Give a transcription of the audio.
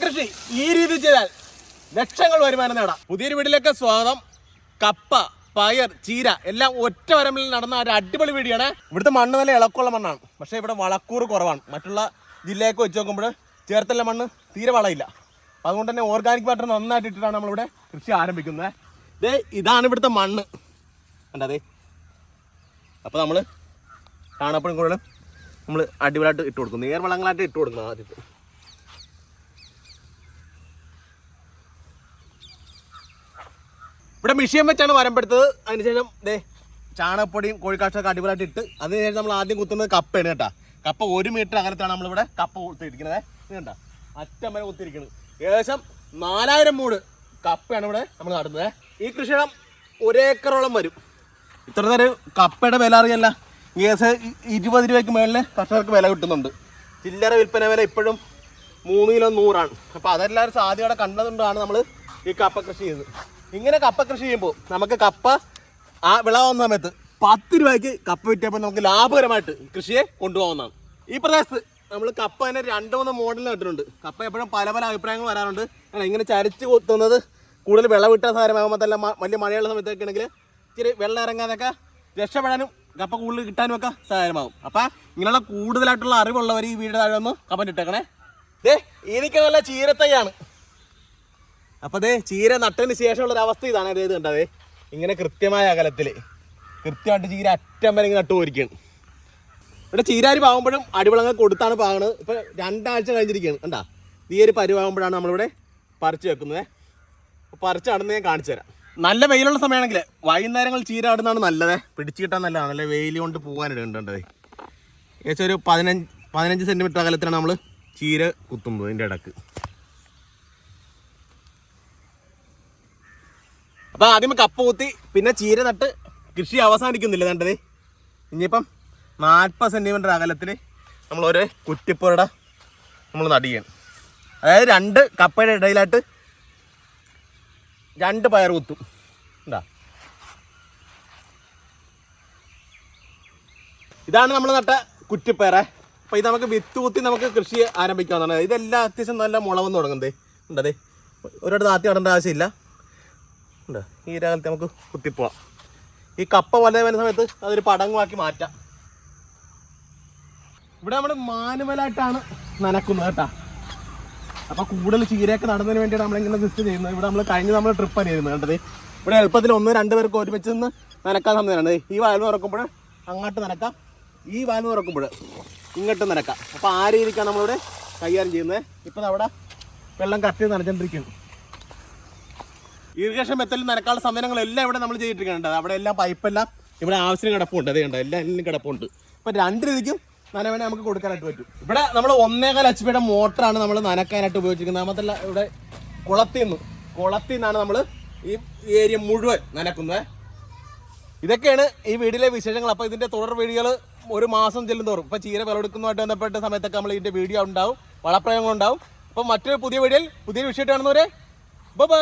കൃഷി ഈ രീതി ചെയ്താൽ ലക്ഷങ്ങൾ വരുമാനം നേടാം. പുതിയൊരു വീട്ടിലേക്ക് സ്വാഗതം. കപ്പ പയർ ചീര എല്ലാം ഒറ്റ വരമ്പിൽ നടന്ന ഒരു അടിപൊളി വീടിയാണ്. ഇവിടുത്തെ മണ്ണ് നല്ല ഇളക്കുള്ള മണ്ണാണ്. പക്ഷേ ഇവിടെ വളക്കൂറ് കുറവാണ്. മറ്റുള്ള ജില്ലയൊക്കെ വെച്ച് നോക്കുമ്പോൾ ചേർത്തല്ല മണ്ണ് തീരെ വളയില്ല. അതുകൊണ്ട് തന്നെ ഓർഗാനിക് മാറ്റർ നന്നായിട്ട് ഇട്ടിട്ടാണ് നമ്മളിവിടെ കൃഷി ആരംഭിക്കുന്നത്. ദേ ഇതാണ് ഇവിടുത്തെ മണ്ണ്. കണ്ടതേ അപ്പോൾ നമ്മൾ ചാണകപ്പൊടി കൂടുതലും നമ്മൾ അടിപൊളിയായിട്ട് ഇട്ട് കൊടുക്കും നേർവളങ്ങളായിട്ട് ഇട്ട് കൊടുക്കണം ആദ്യത്തെ. ഇവിടെ മിഷീൻ വെച്ചാണ് വരമ്പെടുത്തത് അതിനുശേഷം ദേ ചാണകപ്പൊടിയും കോഴിക്കാഷ്ടൊക്കെ അടിപൊളിയായിട്ട് ഇട്ട് അതിനുശേഷം നമ്മൾ ആദ്യം കുത്തുന്നത് കപ്പയാണ് കേട്ടാ. കപ്പ ഒരു മീറ്റർ അകലത്താണ് നമ്മളിവിടെ കപ്പ കൊടുത്തിരിക്കുന്നത് കണ്ട? അറ്റം വരെ കുത്തിയിരിക്കുന്നത് ഏകദേശം നാലായിരം മൂട് കപ്പയാണ് ഇവിടെ നമ്മൾ നടുന്നത്. ഈ കൃഷിയിടം ഒരേക്കറോളം വരും. ഇത്ര നേരം കപ്പയുടെ വില അറിയല്ല. ഏകദേശം ഇരുപത് രൂപയ്ക്ക് മേളിൽ കർഷകർക്ക് വില കിട്ടുന്നുണ്ട്. ചില്ലറ വിൽപ്പന വില ഇപ്പോഴും മൂന്ന് കിലോ നൂറാണ്. അപ്പോൾ അതെല്ലാവരും സാധ്യതയോടെ കണ്ടതുകൊണ്ടാണ് നമ്മൾ ഈ കപ്പ കൃഷി ചെയ്തത്. ഇങ്ങനെ കപ്പ കൃഷി ചെയ്യുമ്പോൾ നമുക്ക് കപ്പ ആ വിളവാവുന്ന സമയത്ത് പത്ത് രൂപയ്ക്ക് കപ്പ വിറ്റപ്പോൾ നമുക്ക് ലാഭകരമായിട്ട് കൃഷിയെ കൊണ്ടുപോകുന്നതാണ് ഈ പ്രദേശത്ത് നമ്മൾ കപ്പ തന്നെ രണ്ട് മൂന്ന് മോഡൽ നട്ടിട്ടുണ്ട് കപ്പ എപ്പോഴും പല പല അഭിപ്രായങ്ങൾ വരാറുണ്ട്. ഇങ്ങനെ ചരിച്ച് കൊത്തുന്നത് കൂടുതൽ വിളവിട്ട സാധനമാകുമ്പോൾ തന്നെ വലിയ മഴയുള്ള സമയത്തൊക്കെ ആണെങ്കിൽ ഇച്ചിരി വെള്ളം ഇറങ്ങാതൊക്കെ രക്ഷപ്പെടാനും കപ്പ കൂടുതൽ കിട്ടാനും ഒക്കെ സഹായമാകും അപ്പം ഇങ്ങനെയുള്ള കൂടുതലായിട്ടുള്ള അറിവുള്ളവർ ഈ വീട് താഴെ ഒന്ന് കമന്റ് ഇട്ടേക്കണേ. ഇതേ എനിക്ക് നല്ല ചീരത്തൈയാണ്. അപ്പൊ ദേ ചീര നട്ടതിന് ശേഷമുള്ള ഒരു അവസ്ഥ ഇതാണ് അതായത് കണ്ടത് ഇങ്ങനെ കൃത്യമായ അകലത്തിൽ കൃത്യമായിട്ട് ചീര അറ്റം വരെ ഇങ്ങനെ നട്ടു പോയിരിക്കുകയാണ്. ഇവിടെ ചീരാരി പാകുമ്പോഴും അടിവളങ്ങൾ കൊടുത്താണ് പാകണത്. ഇപ്പൊ രണ്ടാഴ്ച കഴിഞ്ഞിരിക്കുകയാണ്. കണ്ടാ? ഈ ഒരു പരിവാകുമ്പോഴാണ് നമ്മളിവിടെ പറിച്ചു വെക്കുന്നത്. പറിച്ചു പറിച്ച് നടന്ന് ഞാൻ കാണിച്ചു തരാം. നല്ല വെയിലുള്ള സമയമാണെങ്കിൽ വൈകുന്നേരങ്ങൾ ചീര ആടുന്നതാണ് നല്ലത്. പിടിച്ചു കിട്ടാൻ നല്ലതാണ്. നല്ല വെയിൽ കൊണ്ട് പോകാനിടേണ്ടത് ഏകദേശം ഒരു പതിനഞ്ച് പതിനഞ്ച് സെന്റിമീറ്റർ അകലത്തിലാണ് നമ്മൾ ചീര കുത്തുന്നത് ഇതിന്റെ ഇടയ്ക്ക്. അപ്പൊ ആദ്യം കപ്പ കുത്തി പിന്നെ ചീര നട്ട് കൃഷി അവസാനിക്കുന്നില്ല കണ്ടത്. ഇനിയിപ്പം നാൽപ്പത് സെന്റിമീറ്റർ അകലത്തിൽ നമ്മൾ ഒരു കുറ്റിപ്പുരട നമ്മൾ നടിയാണ് അതായത് രണ്ട് കപ്പയുടെ ഇടയിലായിട്ട് രണ്ട് പയർ കുത്തും. എന്താ ഇതാണ് നമ്മൾ നട്ട കുറ്റിപ്പയറ. അപ്പോൾ ഇത് നമുക്ക് വിത്ത് കുത്തി നമുക്ക് കൃഷി ആരംഭിക്കാവുന്നതാണ്. ഇതെല്ലാം അത്യാവശ്യം നല്ല മുളവെന്ന് തുടങ്ങുന്നത്. ഉണ്ടതേ ഒരിടത്ത് താത്തി നടേണ്ട ആവശ്യമില്ല. ഉണ്ട്. ഈ രാഗലത്തെ നമുക്ക് കുത്തിപ്പോവാം. ഈ കപ്പ വല വരുന്ന സമയത്ത് അതൊരു പടങ്ങുമാക്കി മാറ്റാം. ഇവിടെ നമ്മൾ മാനുവലായിട്ടാണ് നനക്കുന്നത് കേട്ടാ. അപ്പൊ കൂടുതൽ ചീരയൊക്കെ നടന്നതിന് വേണ്ടിയിട്ട് നമ്മളിങ്ങനെ സിസ്റ്റ് ചെയ്യുന്നത്. ഇവിടെ നമ്മൾ കഴിഞ്ഞ് നമ്മൾ ട്രിപ്പ് ചെയ്യുന്നത് കണ്ടത്? ഇവിടെ എളുപ്പത്തിൽ ഒന്ന് രണ്ട് പേർക്ക് ഒരുമിച്ച് നിന്ന് നനക്കാൻ സമയമാണ്. ഈ വയൽ തുറക്കുമ്പോൾ അങ്ങോട്ട് നനക്കാം. ഈ വയൽ തുറക്കുമ്പോൾ ഇങ്ങോട്ട് നനക്കാം. അപ്പോൾ ആ രീതിക്കാണ് നമ്മളിവിടെ കൈകാര്യം ചെയ്യുന്നത്. ഇപ്പം അവിടെ വെള്ളം കത്തി നനച്ചോണ്ടിരിക്കുന്നു. ഇറിഗേഷൻ മെത്തലിൽ നനക്കാനുള്ള സംവിധാനങ്ങളെല്ലാം ഇവിടെ നമ്മൾ ചെയ്തിട്ടിരിക്കുന്നുണ്ട്. അവിടെ എല്ലാം പൈപ്പെല്ലാം ഇവിടെ ആവശ്യത്തിന് കിടപ്പുണ്ട്. അതേ ഉണ്ട് എല്ലാം എല്ലാം കിടപ്പുണ്ട്. ഇപ്പം രണ്ട് രീതിക്കും നനവനെ നമുക്ക് കൊടുക്കാനായിട്ട് പറ്റും. ഇവിടെ നമ്മൾ ഒന്നേകാൽ എച്ച് പിയുടെ മോട്ടറാണ് നമ്മൾ നനക്കാനായിട്ട് ഉപയോഗിച്ചിരിക്കുന്നത്. മാത്രമല്ല ഇവിടെ കുളത്തിൽ നിന്ന് കുളത്തിൽ നിന്നാണ് നമ്മൾ ഈ ഏരിയ മുഴുവൻ നനക്കുന്നത്. ഇതൊക്കെയാണ് ഈ വീഡിയോയിലെ വിശേഷങ്ങൾ. അപ്പോൾ ഇതിന്റെ തുടർ വീഡിയോകൾ ഒരു മാസം ചെല്ലും തോറും. ഇപ്പോൾ ചീര വിളവെടുക്കുന്നതുമായിട്ട് ബന്ധപ്പെട്ട സമയത്തൊക്കെ നമ്മൾ ഇതിന്റെ വീഡിയോ ഉണ്ടാവും വളപ്രയോഗങ്ങളുണ്ടാവും. അപ്പോൾ മറ്റൊരു പുതിയ വീഡിയോയിൽ പുതിയ വിഷയമായിട്ട് കാണുന്നവരെ ബൈ.